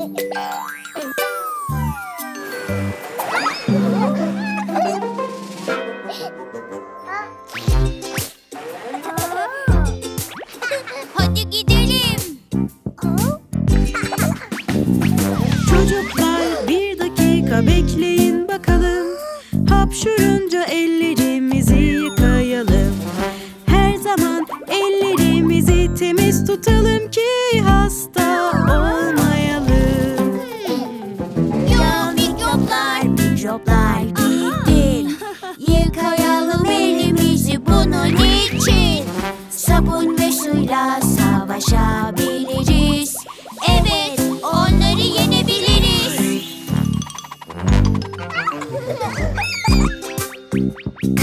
Hadi gidelim. Çocuklar bir dakika bekleyin bakalım Hapşurunca ellerimizi yıkayalım Her zaman ellerimizi temiz tutalım ki hasta mikroplar gitti. Yıkayalım elimizi bunun için. Sabun ve suyla savaşabiliriz. Evet, onları yenebiliriz.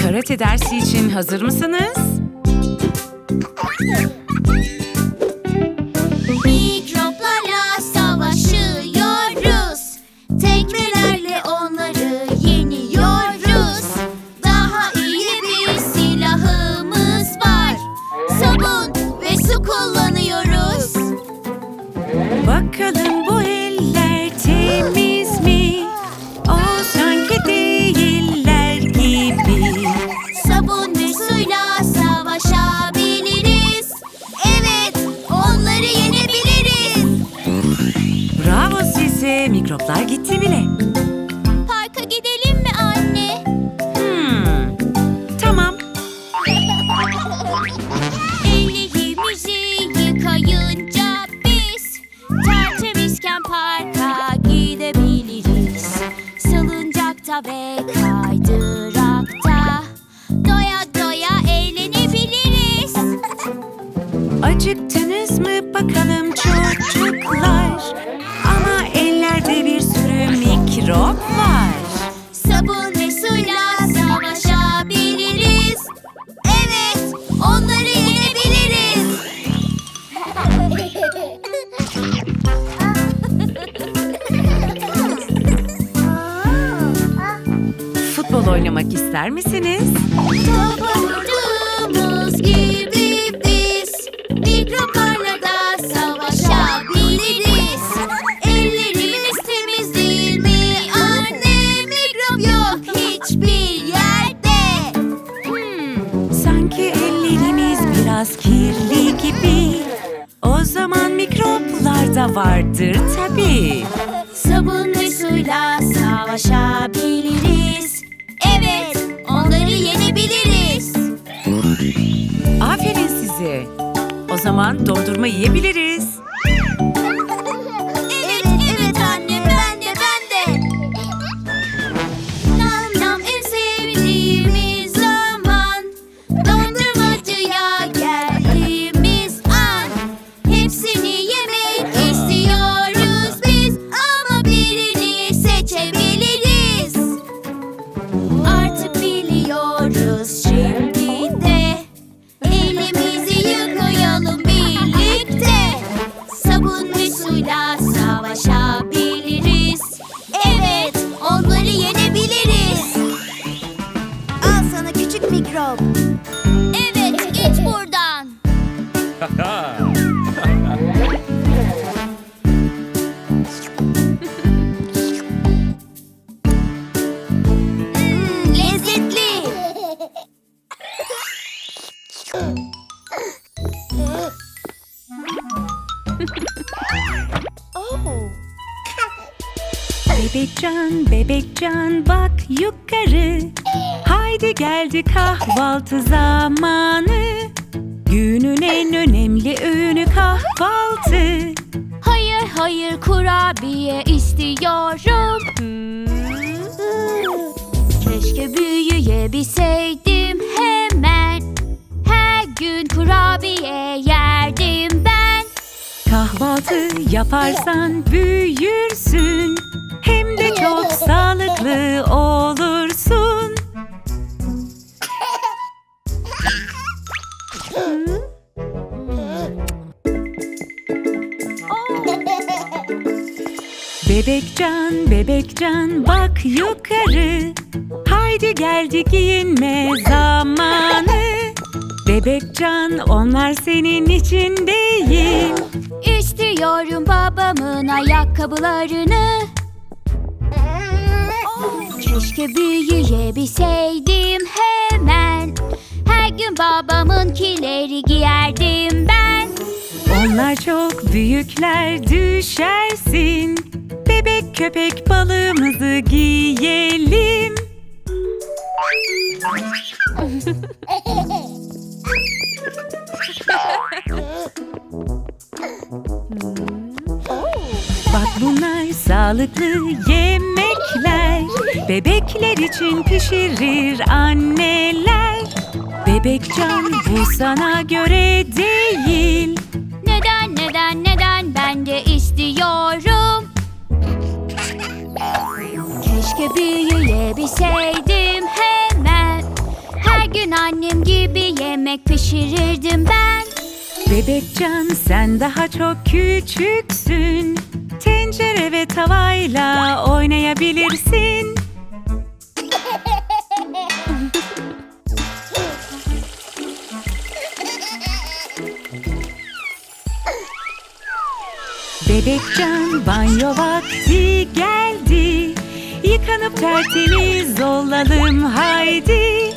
Karate dersi için hazır mısınız? İster misiniz? Topladığımız gibi biz mikroplarla da savaşabiliriz. Ellerimiz temiz değil mi anne? Mikrop yok hiçbir yerde. Hmm, Sanki ellerimiz biraz kirli gibi. O zaman mikroplar da vardır tabii. Yiyebiliriz. Bebekcan, bebekcan bak yukarı. Haydi geldi kahvaltı zamanı. Günün en önemli öğünü kahvaltı. Hayır hayır kurabiye istiyorum Keşke büyüyebilseydim hemen Her gün kurabiye yerdim ben Kahvaltı yaparsan büyürsün. Çok sağlıklı olursun. Bebekcan, bebekcan bak yukarı. Haydi geldi giyinme zamanı. Bebekcan onlar senin için değil. İstiyorum babamın ayakkabılarını Keşke büyüyebilseydim hemen. Her gün babamınkileri giyerdim ben. Onlar çok büyükler düşersin. Bebek köpek balığımızı giyelim sağlıklı yemekler. Bebekler için pişirir anneler. Bebekcan bu sana göre değil. Neden neden neden? Ben de istiyorum. Keşke büyüyebilseydim hemen. Her gün annem gibi yemek pişirirdim ben. Bebekcan sen daha çok küçüksün Tencere ve tavayla oynayabilirsin. Bebekcan banyo vakti geldi. Yıkanıp tertemiz olalım haydi.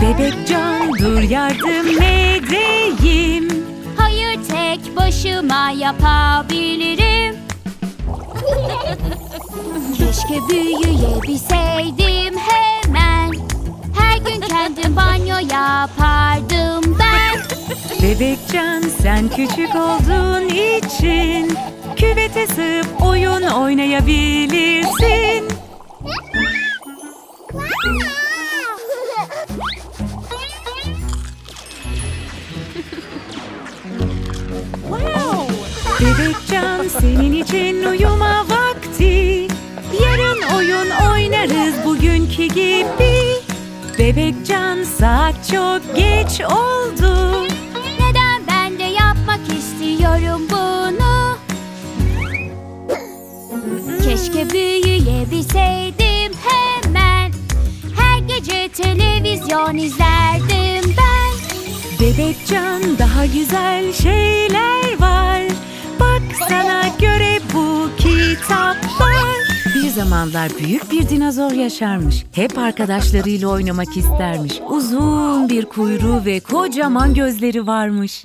Bebekcan dur yardım edeyim. Hayır tek başıma yapabilirim Keşke büyüyebilseydim hemen. Her gün kendim banyo yapardım ben. Bebekcan sen küçük olduğun için Küvete sığıp oyun oynayabilirsin. Bebekcan senin için uyuma Yarın oyun oynarız bugünkü gibi. Bebekcan saat çok geç oldu. Neden ben de yapmak istiyorum bunu? Keşke büyüyebilseydim hemen. Her gece televizyon izlerdim ben. Bebekcan daha güzel şeyler var. Bak sana göre bu kitaplar zamanlar büyük bir dinozor yaşarmış. Hep arkadaşlarıyla oynamak istermiş. Uzun bir kuyruğu ve kocaman gözleri varmış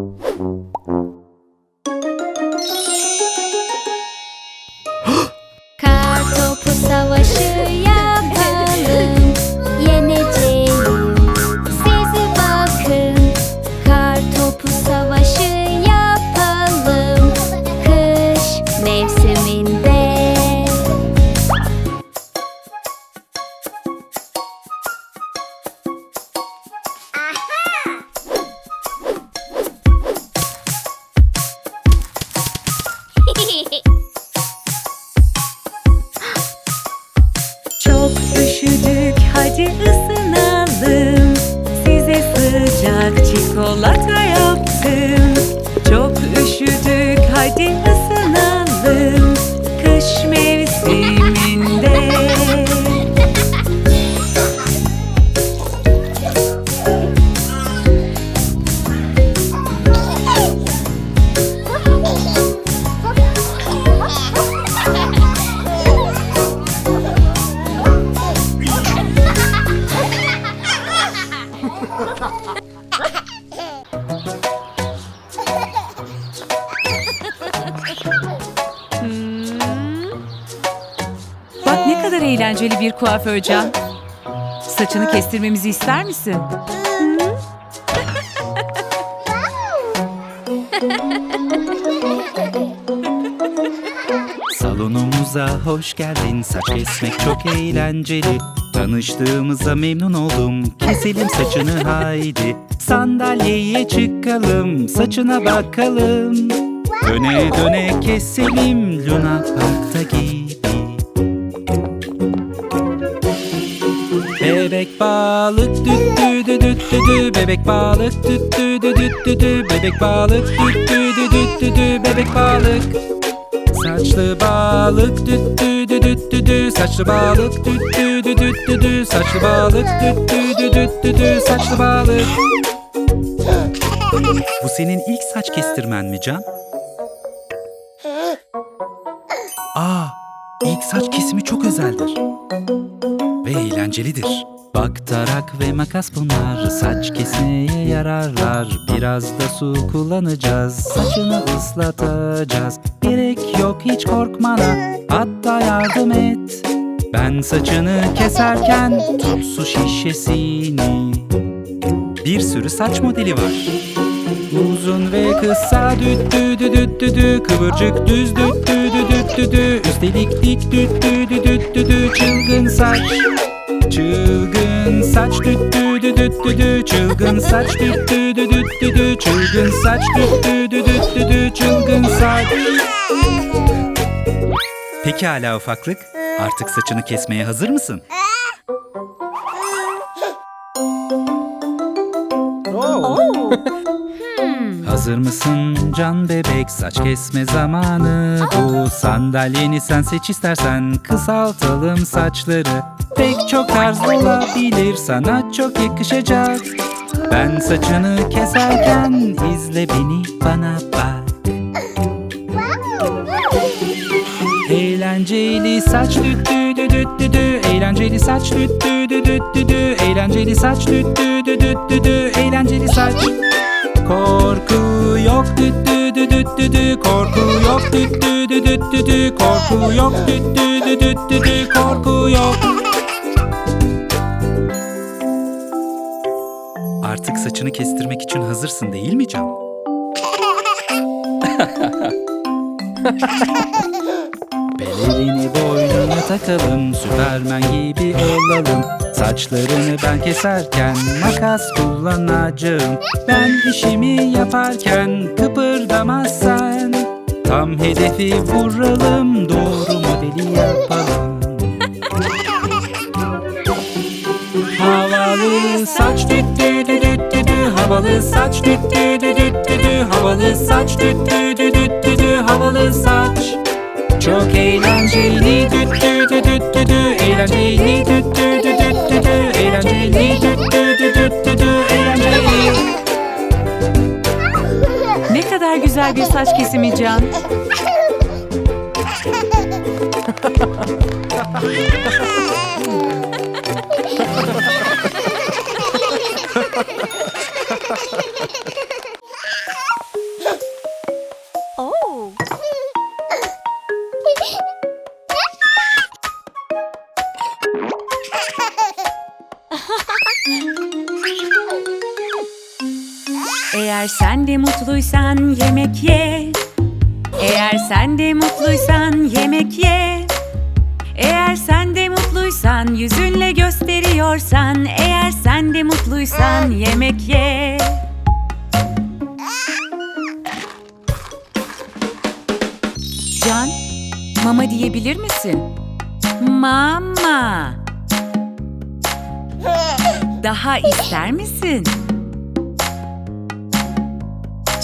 üşüdük hadi eğlenceli bir kuaför Can. Saçını kestirmemizi ister misin? Salonumuza hoş geldin. Saç kesmek çok eğlenceli. Tanıştığımıza memnun oldum. Keselim saçını haydi. Sandalyeye çıkalım. Saçına bakalım. Döne döne keselim. Luna Park'ta Bebek balık düt dü dü düt dü dü Bebek balık düt dü dü düt dü dü Bebek balık düt dü dü düt dü dü Bebek balık Saçlı balık düt dü dü düt dü dü Saçlı balık düt dü dü düt dü dü Saçlı balık düt dü dü düt dü dü Saçlı balık Bu senin ilk saç kestirmen mi Can? Aa, ilk saç kesimi çok özeldir ve eğlencelidir. Bak tarak ve makas bunlar saç kesmeye yararlar. Biraz da su kullanacağız, saçını ıslatacağız. Gerek yok hiç korkmana, hatta yardım et. Ben saçını keserken tut su şişesini. Bir sürü saç modeli var. Uzun ve kısa düt dü dü düt dü dü Kıvırcık düz düt dü dü düt dü dü Üstelik dik düt dü dü düt dü dü Çılgın saç Çılgın saç düt dü dü düt dü dü Çılgın saç düt dü dü düt dü dü Çılgın saç düt dü dü düt dü dü Çılgın saç Pekala ufaklık Artık saçını kesmeye hazır mısın? Hazır mısın can bebek saç kesme zamanı bu Sandalyeni sen seç istersen kısaltalım saçları Pek çok tarz olabilir sana çok yakışacak Ben saçını keserken izle beni bana bak Eğlenceli saç düt dü Eğlenceli saç düt dü Eğlenceli saç düt dü dü düt dü dü Eğlenceli saç Korku yok. Düt dü dü düt dü dü Korku yok. Düt dü dü düt dü dü Korku yok. Düt dü dü düt dü dü Korku yok. Artık saçını kestirmek için hazırsın değil mi Can? Pelerini boynuna takalım Süpermen gibi olalım Saçlarını ben keserken Makas kullanacağım Ben işimi yaparken Kıpırdamazsan Tam hedefi vuralım Doğru modeli yapalım Havalı saç düt dü dü düt dü dü Havalı saç düt dü dü düt dü dü Havalı saç düt dü dü düt dü dü Havalı saç Çok eğlenceli düt dü dü düt dü dü Eğlenceli düt dü güzel bir saç kesimi Can. Eğer sen de mutluysan yemek ye. Eğer sen de mutluysan yemek ye. Eğer sen de mutluysan yüzünle gösteriyorsan Eğer sen de mutluysan yemek ye. Can, mama diyebilir misin? Mama. Daha ister misin?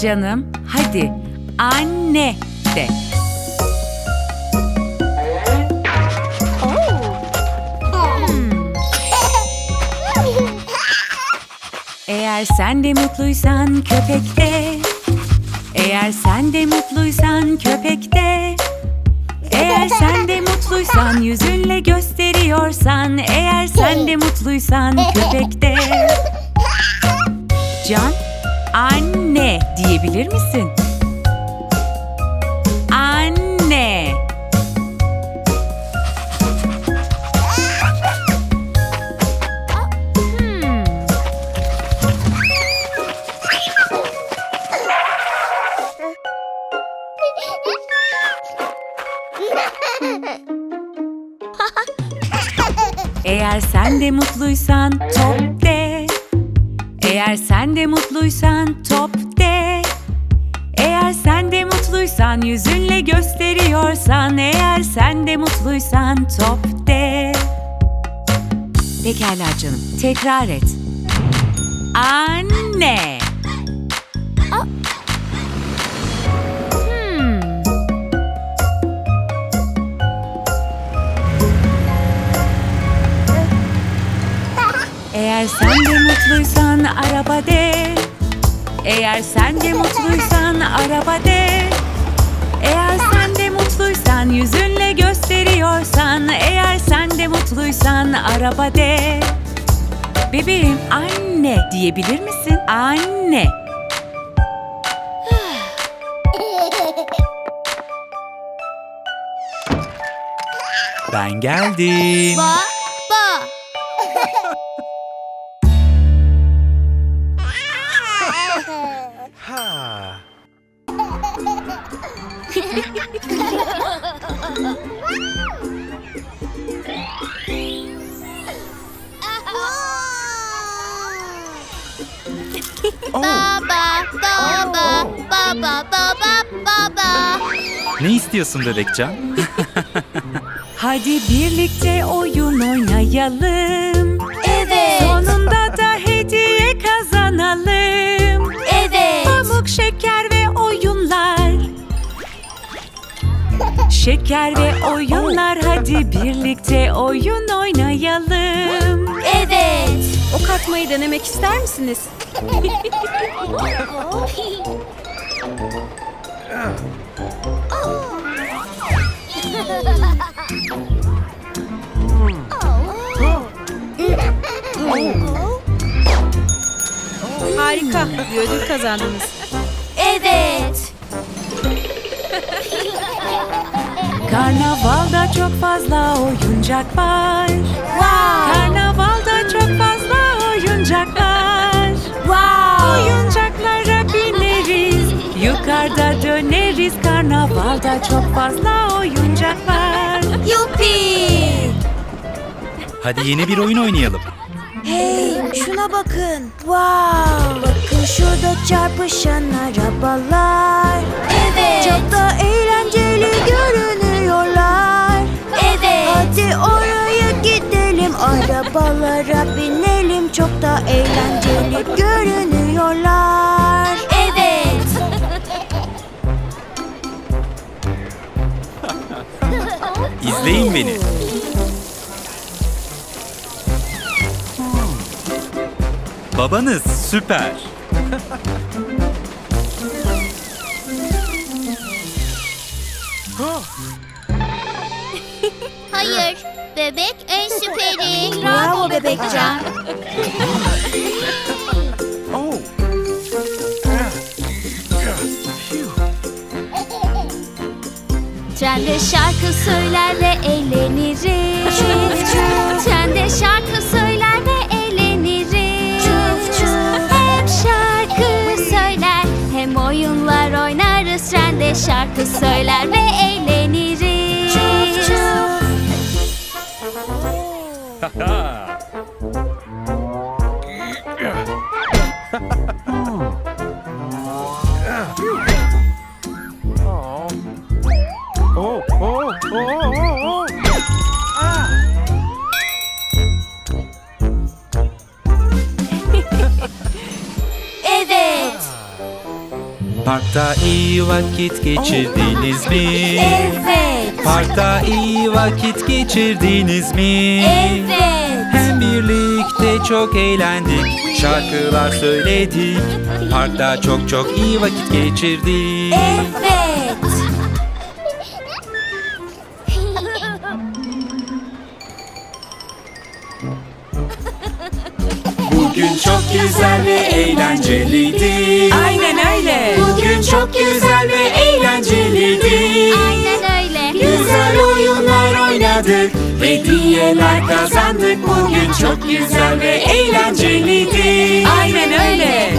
Canım, hadi anne de. Eğer sen de mutluysan köpekte Eğer sen de mutluysan köpekte Eğer sen de mutluysan yüzünle gösteriyorsan Eğer sen de mutluysan köpekte. Can, anne diyebilir misin? Anne. Eğer sen de mutluysan top de. Eğer sen de mutluysan top mutluysan yüzünle gösteriyorsan Eğer sen de mutluysan top de. Pekala canım, tekrar et. Anne. Hmm. Eğer sen de mutluysan araba de. Eğer sen de mutluysan araba de. Eğer sen de mutluysan yüzünle gösteriyorsan Eğer sen de mutluysan araba de. Bebeğim anne diyebilir misin? Anne. Ben geldim. Ba ba. Baba, baba, baba, baba, baba. Ne istiyorsun bebekcan? Hadi birlikte oyun oynayalım. Evet, Sonunda da hediye kazanalım. evet. Pamuk şeker ve oyunlar. Şeker ve oyunlar hadi birlikte oyun oynayalım. Evet. Ok atmayı denemek ister misiniz? Harika. Bir ödül kazandınız. Evet. Karnavalda çok fazla oyuncak var. Karnavalda çok fazla oyuncak var. Oyuncaklara bineriz, yukarıda döneriz. Karnavalda çok fazla oyuncak var. Yuppie. Hadi yeni bir oyun oynayalım. Hey şuna bakın. Wow. Bakın şurada çarpışan arabalar. Evet. Çok da eğlenceli görünüyorlar. Evet. Hadi oraya gidelim arabalara binelim çok da eğlenceli görünüyorlar. Evet. İzleyin beni. Babanız süper. Hayır. Bebek en süperi. Bravo bebekcan. Trende şarkı söyler ve eğleniriz. Trende şarkı söyler Trende şarkı söyler ve eğleniriz. Evet. vakit geçirdiniz mi? Evet. Parkta iyi vakit geçirdiniz mi? Evet. Hem birlikte çok eğlendik, şarkılar söyledik. Parkta çok çok iyi vakit geçirdik. Evet. Gün çok güzel ve eğlenceliydi. Aynen öyle. Bugün çok güzel ve eğlenceliydi. Aynen öyle. Güzel oyunlar oynadık. Hediyeler kazandık. Bugün çok güzel ve eğlenceliydi. Aynen öyle.